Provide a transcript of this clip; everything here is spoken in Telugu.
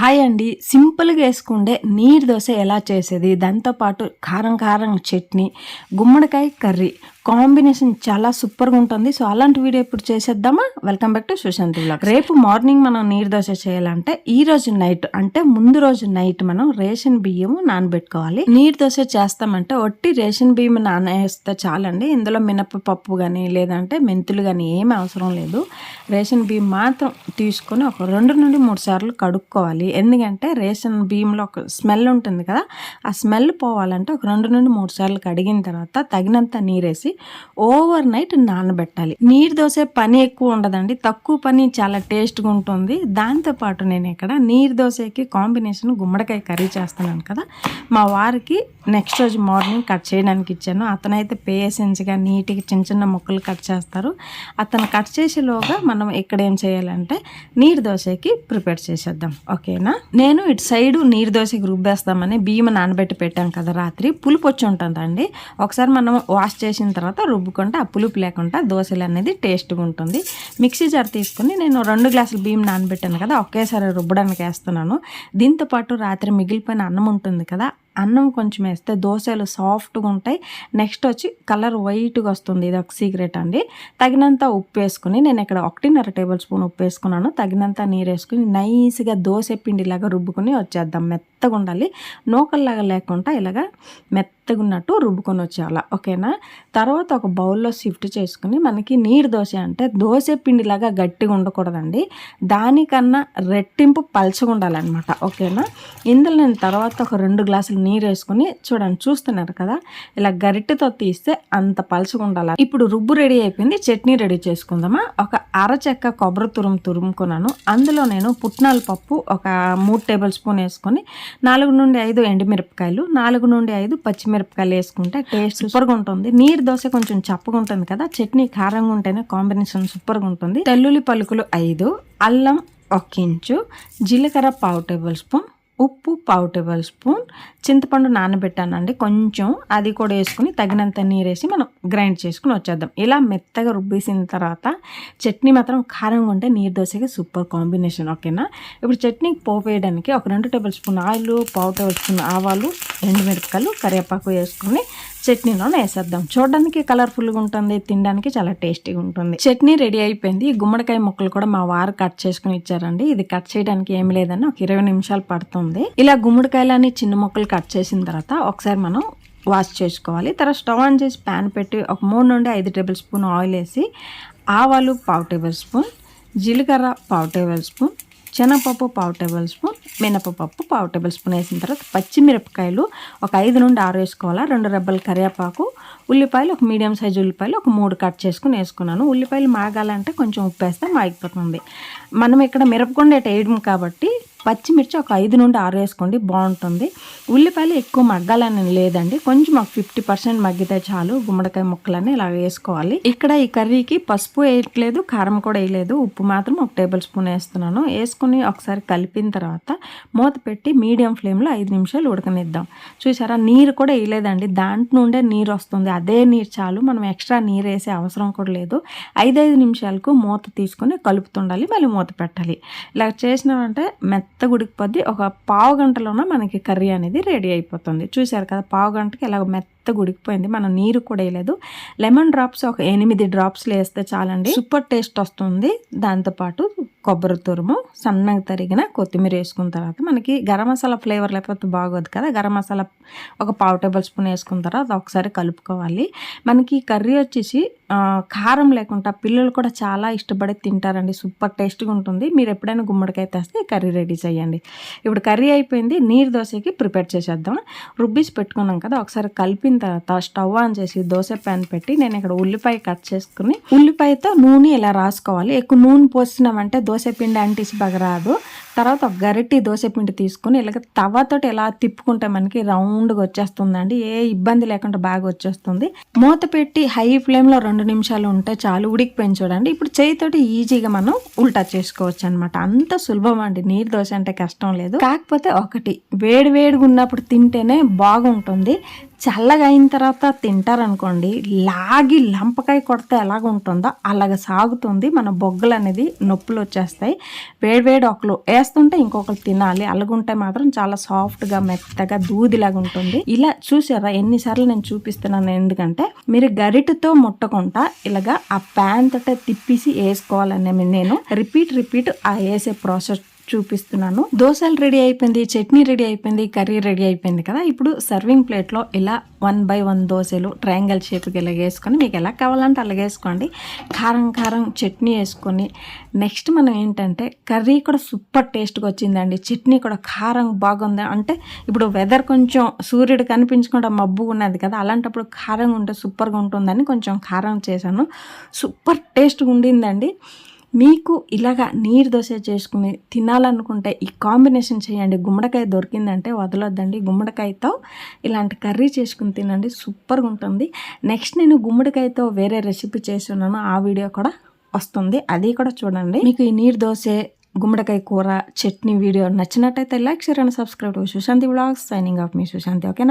హాయ్ అండి. సింపుల్గా వేసుకుండే నీరు దోశ ఎలా చేసేది? దాంతోపాటు కారం కారం చట్నీ గుమ్మడికాయ కర్రీ. కాంబినేషన్ చాలా సూపర్గా ఉంటుంది. సో అలాంటి వీడియో ఇప్పుడు చేసేద్దామా? Welcome back to Sushant blog. రేపు మార్నింగ్ మనం నీరు దోశ చేయాలంటే ఈ రోజు నైట్ అంటే ముందు రోజు నైట్ మనం రేషన్ బియ్యం నానబెట్టుకోవాలి. నీరు దోశ చేస్తామంటే ఒట్టి రేషన్ బియ్యం నానేస్తే చాలండి. ఇందులో మినపప్పు కానీ లేదంటే మెంతులు కానీ ఏమి అవసరం లేదు. రేషన్ బియ్యం మాత్రం తీసుకొని ఒక రెండు నుండి మూడు సార్లు కడుక్కోవాలి. ఎందుకంటే రేషన్ బియ్యంలో ఒక స్మెల్ ఉంటుంది కదా ఆ స్మెల్ పోవాలంటే ఒక రెండు నుండి మూడు సార్లు కడిగిన తర్వాత తగినంత నీరేసి ఓవర్ నైట్ నానబెట్టాలి. నీరు దోశ పని ఎక్కువ ఉండదండి. తక్కువ పని చాలా టేస్ట్గా ఉంటుంది. దాంతోపాటు నేను ఇక్కడ నీరు దోశకి కాంబినేషన్ గుమ్మడికాయ కర్రీ చేస్తున్నాను కదా. మా వారికి నెక్స్ట్ రోజు మార్నింగ్ కట్ చేయడానికి ఇచ్చాను. అతనైతే పేషెన్స్గా నీట్గా చిన్న చిన్న ముక్కలు కట్ చేస్తారు. అతను కట్ చేసేలోగా మనం ఇక్కడ ఏం చేయాలంటే నీరు దోశకి ప్రిపేర్ చేసేద్దాం. ఓకేనా? నేను ఇటు సైడు నీరు దోశకి రుబ్బేస్తామని బియ్యం నానబెట్టి పెట్టాం కదా రాత్రి. పులుపు వచ్చి ఉంటుందండి. ఒకసారి మనం వాష్ చేసిన తర్వాత రుబ్బుకుంటే ఆ పులుపు లేకుండా దోశలు అనేది టేస్ట్గా ఉంటుంది. మిక్సీ జార్ తీసుకుని నేను రెండు గ్లాసులు బియ్యం నానబెట్టాను కదా ఒకేసారి రుబ్బడానికి వేస్తున్నాను. దీంతో పాటు రాత్రి మిగిలిపోయిన అన్నం ఉంటుంది కదా అన్నం కొంచెం వేస్తే దోశలు సాఫ్ట్గా ఉంటాయి. నెక్స్ట్ వచ్చి కలర్ వైట్గా వస్తుంది. ఇది ఒక సీక్రెట్ అండి. తగినంత ఉప్పు వేసుకుని నేను ఇక్కడ ఒకటిన్నర టేబుల్ స్పూన్ ఉప్పు వేసుకున్నాను. తగినంత నీరు వేసుకుని నైస్గా దోశ పిండిలాగా రుబ్బుకుని వచ్చేద్దాం. మెత్తగా ఉండాలి. నూకల్లాగా లేకుండా ఇలాగా మెత్తగా ఉన్నట్టు రుబ్బుకొని వచ్చేయాలి. ఓకేనా? తర్వాత ఒక బౌల్లో షిఫ్ట్ చేసుకుని మనకి నీరు దోశ అంటే దోశ పిండిలాగా గట్టిగా ఉండకూడదండి. దానికన్నా రెట్టింపు పలచగా ఉండాలన్నమాట. ఓకేనా? ఇందులో నేను తర్వాత ఒక రెండు గ్లాసులు నీరు వేసుకుని చూడండి చూస్తున్నారు కదా? ఇలా గరిటెతో తీస్తే అంత పలచగా ఉండాలి? ఇప్పుడు రుబ్బు రెడీ అయిపోయింది చట్నీ రెడీ చేసుకుందామా? ఒక అరచెక్క కొబ్బరి తురుము తురుముకున్నాను. అందులో నేను పుట్నాల పప్పు ఒక మూడు టేబుల్ స్పూన్ వేసుకొని నాలుగు నుండి ఐదు ఎండుమిరపకాయలు నాలుగు నుండి ఐదు పచ్చిమిరపకాయలు వేసుకుంటే టేస్ట్ సూపర్గా ఉంటుంది. నీరు దోశ కొంచెం చప్పగా ఉంటుంది కదా? చట్నీ కారంగా ఉంటేనే కాంబినేషన్ సూపర్గా ఉంటుంది. తెల్లుల్లి పలుకులు ఐదు అల్లం ఒక ఇంచు జీలకర్ర పావు టేబుల్ స్పూన్ ఉప్పు పావు టేబుల్ స్పూన్. చింతపండు నానబెట్టానండి. కొంచెం అది కూడా వేసుకుని తగినంత నీరేసి మనం గ్రైండ్ చేసుకుని వచ్చేద్దాం. ఇలా మెత్తగా రుబ్బేసిన తర్వాత చట్నీ మాత్రం కారంగా ఉంటే నీరు దోశకి సూపర్ కాంబినేషన్ ఓకేనా? ఇప్పుడు చట్నీకి పోపు వేయడానికి ఒక రెండు టేబుల్ స్పూన్ ఆయిల్ పావు టేబుల్ స్పూన్ ఆవాలు ఎండుమిరపకాయలు కరివేపాకు వేసుకొని చట్నీలో వేసేద్దాం. చూడడానికి కలర్ఫుల్గా ఉంటుంది తినడానికి చాలా టేస్టీగా ఉంటుంది. చట్నీ రెడీ అయిపోయింది. ఈ గుమ్మడికాయ ముక్కలు కూడా మా వారు కట్ చేసుకుని ఇచ్చారండి. ఇది కట్ చేయడానికి ఏమి లేదని ఒక ఇరవై నిమిషాలు పడుతుంది. ఇలా గుమ్మడికాయలని చిన్న ముక్కలు కట్ చేసిన తర్వాత ఒకసారి మనం వాష్ చేసుకోవాలి. తర్వాత స్టవ్ ఆన్ చేసి ప్యాన్ పెట్టి ఒక మూడు నుండి ఐదు టేబుల్ స్పూన్ ఆయిల్ వేసి ఆవాలు పావు టేబుల్ స్పూన్ జీలకర్ర పావు టేబుల్ స్పూన్ శనగపప్పు పావు టేబుల్ స్పూన్ మినపపప్పు పావు టేబుల్ స్పూన్ వేసిన తర్వాత పచ్చిమిరపకాయలు ఒక ఐదు నుండి ఆరు వేసుకోవాలా. రెండు రెబ్బల కరివేపాకు ఉల్లిపాయలు ఒక మీడియం సైజు ఉల్లిపాయలు ఒక మూడు కట్ చేసుకుని వేసుకున్నాను. ఉల్లిపాయలు మాగాలంటే కొంచెం ఉప్పు వేస్తే మాగిపోతుంది. మనం ఇక్కడ మిరపకొండ వేయడం కాబట్టి పచ్చిమిర్చి ఒక ఐదు నుండి ఆరు వేసుకోండి బాగుంటుంది. ఉల్లిపాయలు ఎక్కువ మగ్గాలని లేదండి. కొంచెం ఒక ఫిఫ్టీ పర్సెంట్ మగ్గితే చాలు గుమ్మడికాయ ముక్కలని ఇలా వేసుకోవాలి. ఇక్కడ ఈ కర్రీకి పసుపు వేయట్లేదు కారం కూడా వేయలేదు. ఉప్పు మాత్రం ఒక టేబుల్ స్పూన్ వేస్తున్నాను. వేసుకుని ఒకసారి కలిపిన తర్వాత మూత పెట్టి మీడియం ఫ్లేమ్లో ఐదు నిమిషాలు ఉడకనిద్దాం. చూసారా నీరు కూడా వేయలేదండి. దాంట్లో నుండే నీరు వస్తుంది. అదే నీరు చాలు. మనం ఎక్స్ట్రా నీరు వేసే అవసరం కూడా లేదు. ఐదైదు నిమిషాలకు మూత తీసుకొని కలుపుతుండాలి మళ్ళీ మూత పెట్టాలి. ఇలా చేసినామంటే మెత్త మెత్తగా ఉడికిపోద్ది ఒక పావు గంటలోన మనకి కర్రీ అనేది రెడీ అయిపోతుంది. చూశారు కదా పావు గంటకి ఇలా మెత్తగా ఉడికిపోయింది మనం నీరు కూడా వేయలేదు. లెమన్ డ్రాప్స్ ఒక ఎనిమిది డ్రాప్స్లు వేస్తే చాలండి. సూపర్ టేస్ట్ వస్తుంది. దాంతోపాటు కొబ్బరి తురుము సన్నగా తరిగిన కొత్తిమీర వేసుకున్న తర్వాత మనకి గరం మసాలా ఫ్లేవర్ లేకపోతే బాగోదు కదా. గరం మసాలా ఒక పావు టేబుల్ స్పూన్ వేసుకున్న తర్వాత ఒకసారి కలుపుకోవాలి. మనకి కర్రీ వచ్చేసి కారం లేకుండా పిల్లలు కూడా చాలా ఇష్టపడి తింటారండి. సూపర్ టేస్ట్గా ఉంటుంది. మీరు ఎప్పుడైనా గుమ్మడికాయ తెస్తే కర్రీ రెడీ చేయండి. ఇప్పుడు కర్రీ అయిపోయింది. నీరు దోశకి ప్రిపేర్ చేసేద్దాం. రుబ్బీస్ పెట్టుకున్నాం కదా. ఒకసారి కలిపిన తర్వాత స్టవ్ ఆన్ చేసి దోశ ప్యాన్ పెట్టి నేను ఇక్కడ ఉల్లిపాయ కట్ చేసుకుని ఉల్లిపాయతో నూనె ఇలా రాసుకోవాలి? ఎక్కువ నూనె పోసినామంటే దోశ పిండి అంటిసి రాదు తర్వాత ఒక గరిటి దోశ పిండి తీసుకుని ఇలాగ తవ్వతోటి ఎలా తిప్పుకుంటే మనకి రౌండ్గా వచ్చేస్తుందండి. ఏ ఇబ్బంది లేకుండా బాగా వచ్చేస్తుంది. మూత పెట్టి హై ఫ్లేమ్లో రెండు నిమిషాలు ఉంటే చాలు ఉడికిపోయింది చూడండి. ఇప్పుడు చేయితోటి ఈజీగా మనం ఉల్టా చేసుకోవచ్చు అనమాట అంత సులభం అండి. నీరు దోశ అంటే కష్టం లేదు. కాకపోతే ఒకటి వేడి వేడిగా ఉన్నప్పుడు తింటేనే బాగుంటుంది. చల్లగా అయిన తర్వాత తింటారనుకోండి లాగి లంపకాయ కొడితే ఎలాగ ఉంటుందో అలాగ సాగుతుంది. మన బొగ్గలు అనేది నొప్పులు వచ్చేస్తాయి వేడివేడి ఒకరు వేస్తుంటే ఇంకొకరు తినాలి. అలాగుంటే మాత్రం చాలా సాఫ్ట్గా మెత్తగా దూదిలాగా ఉంటుంది ఇలా చూసారా? ఎన్నిసార్లు నేను చూపిస్తున్నాను. ఎందుకంటే మీరు గరిటతో ముట్టకుండా ఇలాగా ఆ ప్యాన్ తోటే తిప్పేసి వేసుకోవాలనే నేను రిపీట్ రిపీట్ ఆ వేసే ప్రాసెస్ చూపిస్తున్నాను. దోశలు రెడీ అయిపోయింది చట్నీ రెడీ అయిపోయింది కర్రీ రెడీ అయిపోయింది కదా. ఇప్పుడు సర్వింగ్ ప్లేట్లో ఇలా వన్ బై వన్ దోశలు ట్రయాంగిల్ షేప్కి ఇలా వేసుకొని మీకు ఎలా కావాలంటే అలా వేసుకోండి. కారం కారం చట్నీ వేసుకొని నెక్స్ట్ మనం ఏంటంటే కర్రీ కూడా సూపర్ టేస్ట్గా వచ్చిందండి. చట్నీ కూడా కారం బాగుంది. అంటే ఇప్పుడు వెదర్ కొంచెం సూర్యుడు కనిపించకుండా మబ్బు ఉన్నది కదా అలాంటప్పుడు కారం ఉంటే సూపర్గా ఉంటుందని కొంచెం కారం చేశాను. సూపర్ టేస్ట్గా ఉండిందండి. మీకు ఇలాగా నీరు దోశ చేసుకుని తినాలనుకుంటే ఈ కాంబినేషన్ చేయండి. గుమ్మడికాయ దొరికిందంటే వదలొద్దండి. గుమ్మడికాయతో ఇలాంటి కర్రీ చేసుకుని తినండి. సూపర్గా ఉంటుంది. నెక్స్ట్ నేను గుమ్మడికాయతో వేరే రెసిపీ చేసి ఉన్నాను ఆ వీడియో కూడా వస్తుంది. అది కూడా చూడండి. మీకు ఈ నీరు దోశ గుమ్మడికాయ కూర చట్నీ వీడియో నచ్చినట్టయితే like share and subscribe to Sushanti blogs. Signing off మీ సుశాంతి. ఓకేనా?